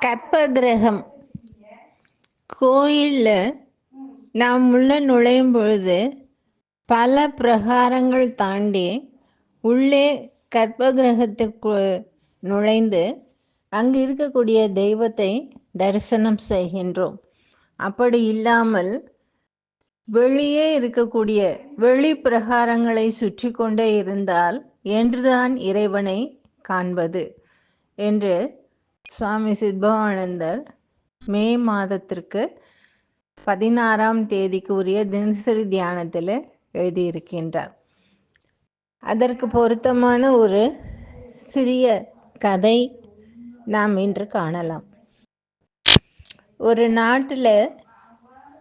கற்ப கிரகம் கோயிலில் நாம் உள்ள நுழையும் பொழுது பல பிரகாரங்கள் தாண்டி உள்ளே கற்ப கிரகத்திற்கு நுழைந்து அங்கு இருக்கக்கூடிய தெய்வத்தை தரிசனம் செய்கின்றோம். அப்படி இல்லாமல் வெளியே இருக்கக்கூடிய வெளி பிரகாரங்களை சுற்றி கொண்டே இருந்தால் என்றுதான் இறைவனை காண்பது என்று சுவாமி சித்பவானந்தர் மே மாதத்திற்கு பதினாறாம் தேதிக்கு உரிய தினசரி தியானத்தில் எழுதியிருக்கின்றார். அதற்கு பொருத்தமான ஒரு சிறிய கதை நாம் இன்று காணலாம். ஒரு நாட்டில்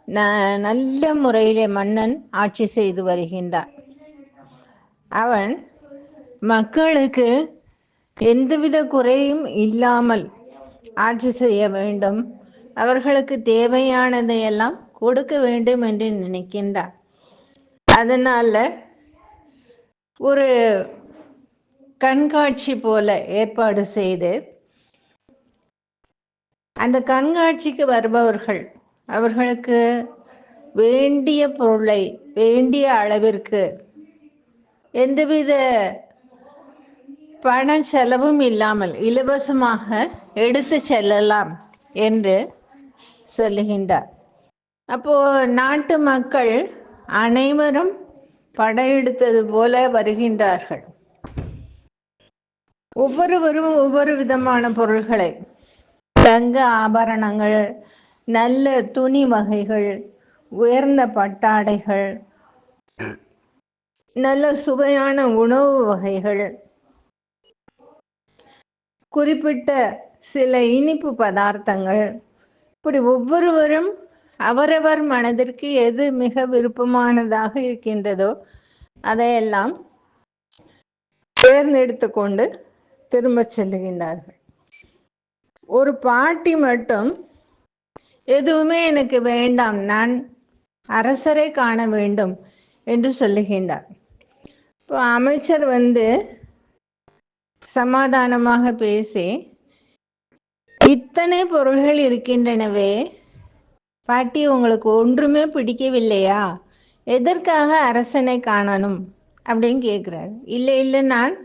ந நல்ல முறையிலே மன்னன் ஆட்சி செய்து வருகின்றான். அவன் மக்களுக்கு எந்தவித குறையும் இல்லாமல் ஆட்சி செய்ய வேண்டும். அவர்களுக்கு தேவையானதையெல்லாம் கொடுக்க வேண்டும் என்று நினைக்கின்றார். அதனால ஒரு கண்காட்சி போல ஏற்பாடு செய்து அந்த கண்காட்சிக்கு வருபவர்கள் அவர்களுக்கு வேண்டிய பொருளை வேண்டிய அளவிற்கு எந்தவித பண செலவும் இல்லாமல் இலவசமாக எடுத்து செல்லலாம் என்று சொல்லுகின்றார். அப்போ நாட்டு மக்கள் அனைவரும் படையெடுத்தது போல வருகின்றார்கள். ஒவ்வொருவரும் ஒவ்வொரு விதமான பொருள்களை தங்க ஆபரணங்கள் நல்ல துணி வகைகள் உயர்ந்த பட்டாடைகள் நல்ல சுவையான உணவு வகைகள் குறிப்பிட்ட சில இனிப்பு பதார்த்தங்கள். இப்படி ஒவ்வொருவரும் அவரவர் மனதிற்கு எது மிக விருப்பமானதாக இருக்கின்றதோ அதையெல்லாம் தேர்ந்தெடுத்து கொண்டு திரும்ப செல்லுகின்றார்கள். ஒரு பாட்டி மட்டும் எதுவுமே எனக்கு வேண்டாம் நான் அரசரை காண வேண்டும் என்று சொல்லுகின்றார். இப்போ அமைச்சர் வந்து சமாதானமாக பேசி இத்தனை பொருள்கள் இருக்கின்றனவே. பாட்டி உங்களுக்கு ஒன்றுமே பிடிக்கவில்லையா? எதற்காக அரசனை காணணும்? அப்படின்னு கேட்குறாரு இல்லை இல்லை நான்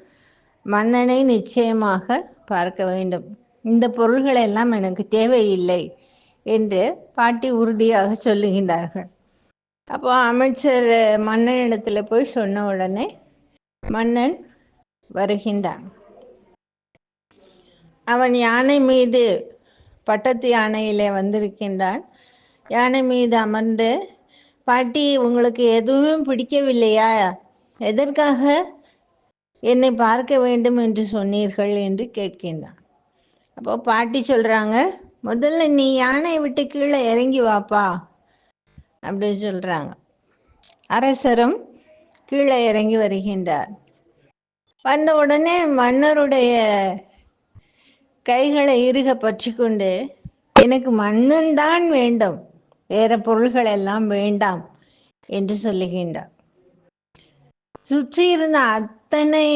மன்னனை நிச்சயமாக பார்க்க வேண்டும். இந்த பொருள்கள் எல்லாம் எனக்கு தேவையில்லை என்று பாட்டி உறுதியாக சொல்லுகின்றார்கள். அப்போ அமைச்சர் மன்னனிடத்தில் போய் சொன்ன உடனே மன்னன் வருகின்றான். அவன் யானை மீது பட்டத்து யானையிலே வந்திருக்கின்றான். யானை மீது அமர்ந்து பாட்டி உங்களுக்கு எதுவும் பிடிக்கவில்லையா? எதற்காக என்னை பார்க்க வேண்டும் என்று சொன்னீர்கள்? என்று கேட்கின்றான். அப்போ பாட்டி சொல்கிறாங்க முதல்ல நீ யானை விட்டு கீழே இறங்கி வாப்பா அப்படின்னு சொல்கிறாங்க அரசரும் கீழே இறங்கி வருகின்றார். வந்த உடனே மன்னருடைய கைகளை இறுக பற்றி கொண்டு எனக்கு மன்னன் தான் வேண்டும். வேற பொருள்கள் எல்லாம் வேண்டாம் என்று சொல்லுகின்றார். சுற்றி இருந்த அத்தனை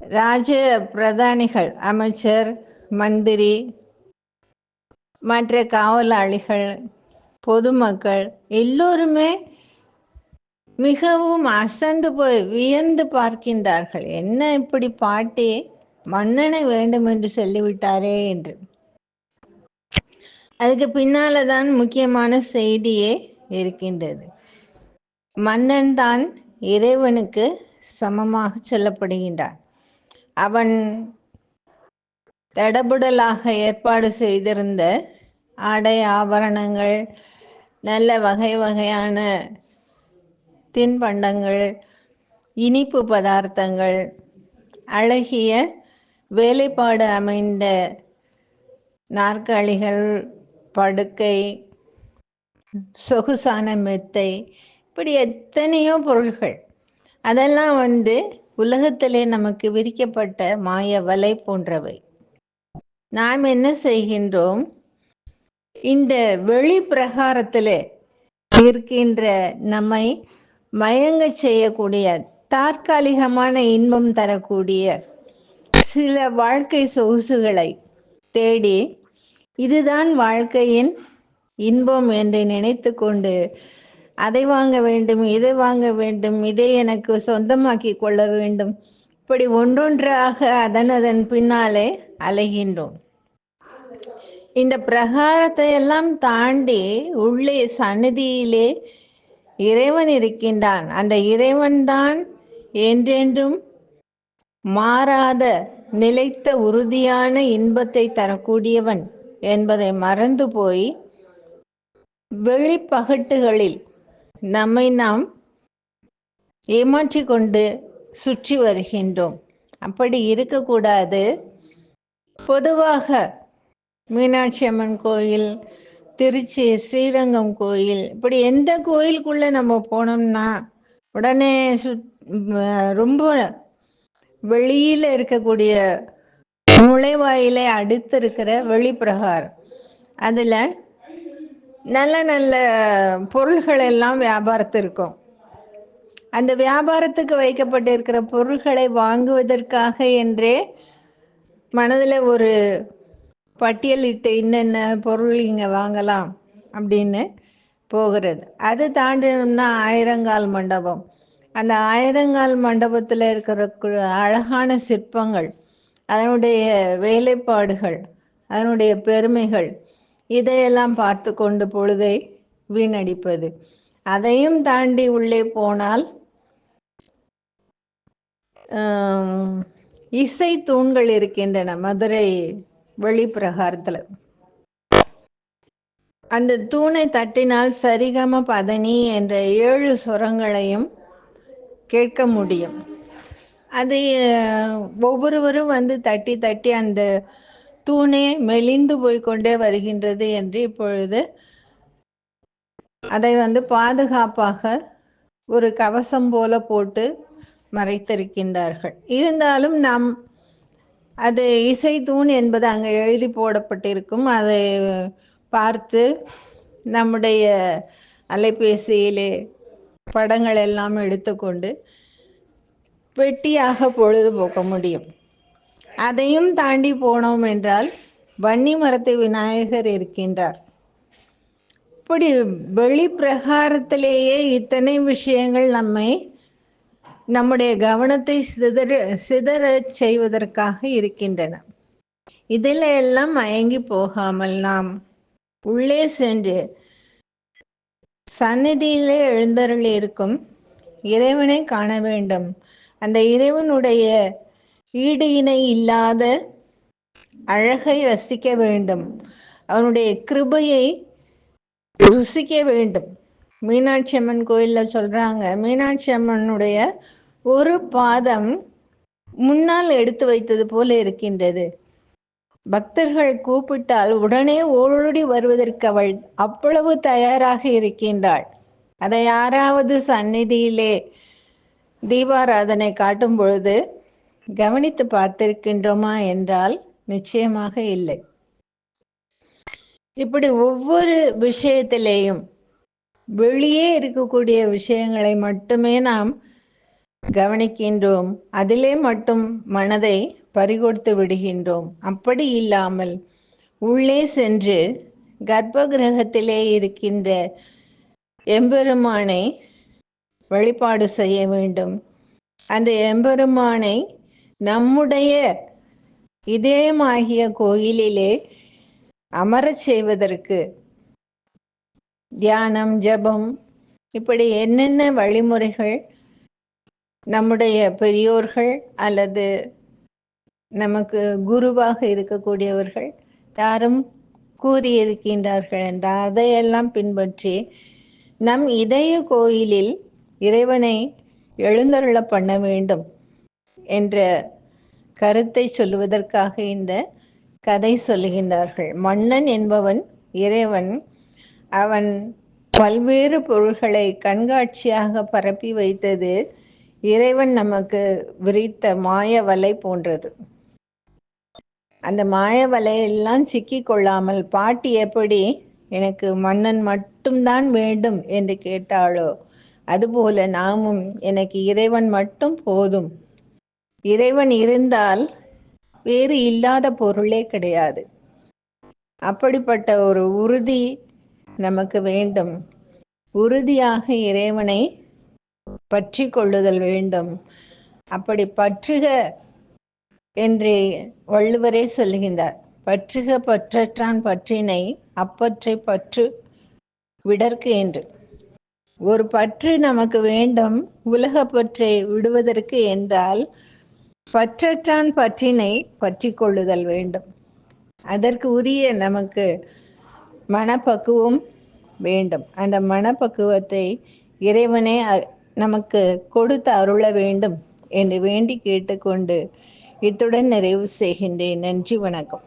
ராஜ பிரதானிகள் அமைச்சர் மந்திரி மற்ற காவலாளிகள் பொதுமக்கள் எல்லோருமே மிகவும் அசந்து போய் வியந்து பார்க்கின்றார்கள். என்ன இப்படி பாட்டி? மன்னனை வேண்டும் என்று சொல்லிவிட்டாரே என்று. அதுக்கு பின்னால தான் முக்கியமான செய்தியே இருக்கின்றது. மன்னன் தான் இறைவனுக்கு சமமாக சொல்லப்படுகின்றான். அவன் தடபுடலாக ஏற்பாடு செய்திருந்த ஆடை ஆபரணங்கள் நல்ல வகை வகையான தின்பண்டங்கள் இனிப்பு பதார்த்தங்கள் அழகிய வேலைப்பாடு அமைந்த நாற்காலிகள் படுக்கை சொகுசான மெத்தை இப்படி எத்தனையோ பொருள்கள். அதெல்லாம் வந்து உலகத்திலே நமக்கு விரிக்கப்பட்ட மாய வலை போன்றவை. நாம் என்ன செய்கின்றோம்? இந்த வெளிப்பிரகாரத்திலே இருக்கின்ற நம்மை மயங்க செய்யக்கூடிய தற்காலிகமான இன்பம் தரக்கூடிய சில வாழ்க்கை சொகுசுகளை தேடி இதுதான் வாழ்க்கையின் இன்பம் என்று நினைத்து கொண்டு அதை வாங்க வேண்டும் இதை வாங்க வேண்டும் இதை எனக்கு சொந்தமாக்கி கொள்ள வேண்டும். இப்படி ஒன்றொன்றாக அதன் அதன் பின்னாலே அலைகின்றோம். இந்த பிரகாரத்தை எல்லாம் தாண்டி உள்ளே சந்நிதியிலே இறைவன் இருக்கின்றான். அந்த இறைவன் தான் என்றென்றும் மாறாத நிலைத்த உறுதியான இன்பத்தை தரக்கூடியவன் என்பதை மறந்து போய் வெளிப்பகட்டுகளில் நம்மை நாம் ஏமாற்றி கொண்டு சுற்றி வருகின்றோம். அப்படி இருக்கக்கூடாது. பொதுவாக மீனாட்சி அம்மன் கோயில் திருச்சி ஸ்ரீரங்கம் கோயில் இப்படி எந்த கோயிலுக்குள்ள நம்ம போனோம்னா உடனே சு ரொம்ப வெளியில இருக்கக்கூடிய நுழைவாயிலை அடுத்து இருக்கிற வெளிப்பிரகாரம். அதில் நல்ல நல்ல பொருள்கள் எல்லாம் வியாபாரத்திற்கும். அந்த வியாபாரத்துக்கு வைக்கப்பட்டிருக்கிற பொருள்களை வாங்குவதற்காக என்றே மனதில் ஒரு பட்டியலிட்டு என்னென்ன பொருள் இங்கே வாங்கலாம்? அப்படின்னு போகிறது. அது தாண்டினோம்னா ஆயிரங்கால் மண்டபம். அந்த ஆயிரங்கால் மண்டபத்தில் இருக்கிற அழகான சிற்பங்கள் அதனுடைய வேலைப்பாடுகள் அதனுடைய பெருமைகள் இதையெல்லாம் பார்த்து கொண்டு பொழுதை வீணடிப்பது. அதையும் தாண்டி உள்ளே போனால் இசை தூண்கள் இருக்கின்றன மதுரை வெளிப்பிரகாரத்தில். அந்த தூணை தட்டினால் சரிகம பதனி என்ற ஏழு சுரங்களையும் கேட்க முடியும். அது ஒவ்வொருவரும் வந்து தட்டி தட்டி அந்த தூணே மெலிந்து போய்கொண்டே வருகின்றது என்று இப்பொழுது அதை வந்து பாதுகாப்பாக ஒரு கவசம் போல போட்டு மறைத்திருக்கின்றார்கள். இருந்தாலும் நாம் அது இசை தூண் என்பது அங்கே எழுதி போடப்பட்டிருக்கும். அதை பார்த்து நம்முடைய அலைபேசியிலே படங்கள் எல்லாம் எடுத்துக்கொண்டு வெட்டியாக பொழுதுபோக்க முடியும். அதையும் தாண்டி போனோம் என்றால் வன்னி மரத்து விநாயகர் இருக்கின்றார். இப்படி வெளி பிரகாரத்திலேயே இத்தனை விஷயங்கள் நம்மை நம்முடைய கவனத்தை சிதற சிதற செய்வதற்காக இருக்கின்றன. இதில் எல்லாம் மயங்கி போகாமல் நாம் உள்ளே சென்று சந்நிதியிலே எழுந்தருள் இருக்கும் இறைவனை காண வேண்டும். அந்த இறைவனுடைய ஈடு இணை இல்லாத அழகை ரசிக்க வேண்டும். அவனுடைய கிருபையை ருசிக்க வேண்டும். மீனாட்சி அம்மன் கோயிலில் சொல்றாங்க மீனாட்சி அம்மனுடைய ஒரு பாதம் முன்னால் எடுத்து வைத்தது போல இருக்கின்றது. பக்தர்கள் கூப்பிட்டால் உடனே ஓடி வருவதற்கு அவள் அவ்வளவு தயாராக இருக்கின்றாள். அதை யாராவது சந்நிதியிலே தீபாராதனை காட்டும் பொழுது கவனித்து பார்த்திருக்கின்றோமா என்றால் நிச்சயமாக இல்லை. இப்படி ஒவ்வொரு விஷயத்திலேயும் வெளியே இருக்கக்கூடிய விஷயங்களை மட்டுமே நாம் கவனிக்கின்றோம். அதிலே மட்டும் மனதை பறிகொடுத்து விடுகின்றோம். அப்படி இல்லாமல் உள்ளே சென்று கர்ப்ப கிரகத்திலே இருக்கின்ற எம்பெருமானை வழிபாடு செய்ய வேண்டும். அந்த எம்பெருமானை நம்முடைய இதயமாகிய கோயிலிலே அமரச் செய்வதற்கு தியானம் ஜபம் இப்படி என்னென்ன வழிமுறைகள் நம்முடைய பெரியோர்கள் அல்லது நமக்கு குருவாக இருக்கக்கூடியவர்கள் யாரும் கூறியிருக்கின்றார்கள் என்றால் அதையெல்லாம் பின்பற்றி நம் இதய கோயிலில் இறைவனை எழுந்தருள பண்ண வேண்டும் என்ற கருத்தை சொல்லுவதற்காக இந்த கதை சொல்லுகின்றார்கள். மன்னன் என்பவன் இறைவன். அவன் பல்வேறு பொருள்களை கண்காட்சியாக பரப்பி வைத்தது இறைவன் நமக்கு விரித்த மாய வலை போன்றது. அந்த மாய வலையெல்லாம் சிக்கி கொள்ளாமல் பாட்டி எப்படி எனக்கு மன்னன் மட்டும்தான் வேண்டும் என்று கேட்டாளோ? அதுபோல நாமும் எனக்கு இறைவன் மட்டும் போதும். இறைவன் இருந்தால் வேறு இல்லாத பொருளே கிடையாது. அப்படிப்பட்ட ஒரு உறுதி நமக்கு வேண்டும். உறுதியாக இறைவனை பற்றி கொள்ளுதல் வேண்டும். அப்படி பற்றுக என்று வள்ளுவரே சொல்லுகின்றார். பற்றுக பற்றற்றான் பற்றினை அப்பற்றை பற்று விடற்கு என்று. ஒரு பற்று நமக்கு வேண்டும் உலக பற்றை விடுவதற்கு என்றால் பற்றற்றான் பற்றினை பற்றி கொள்ளுதல் வேண்டும். அதற்கு உரிய நமக்கு மனப்பக்குவம் வேண்டும். அந்த மனப்பக்குவத்தை இறைவனே நமக்கு கொடுத்து அருள வேண்டும் என்று வேண்டி கேட்டுக்கொண்டு இத்துடன் நிறைவு செய்கின்றேன். நன்றி வணக்கம்.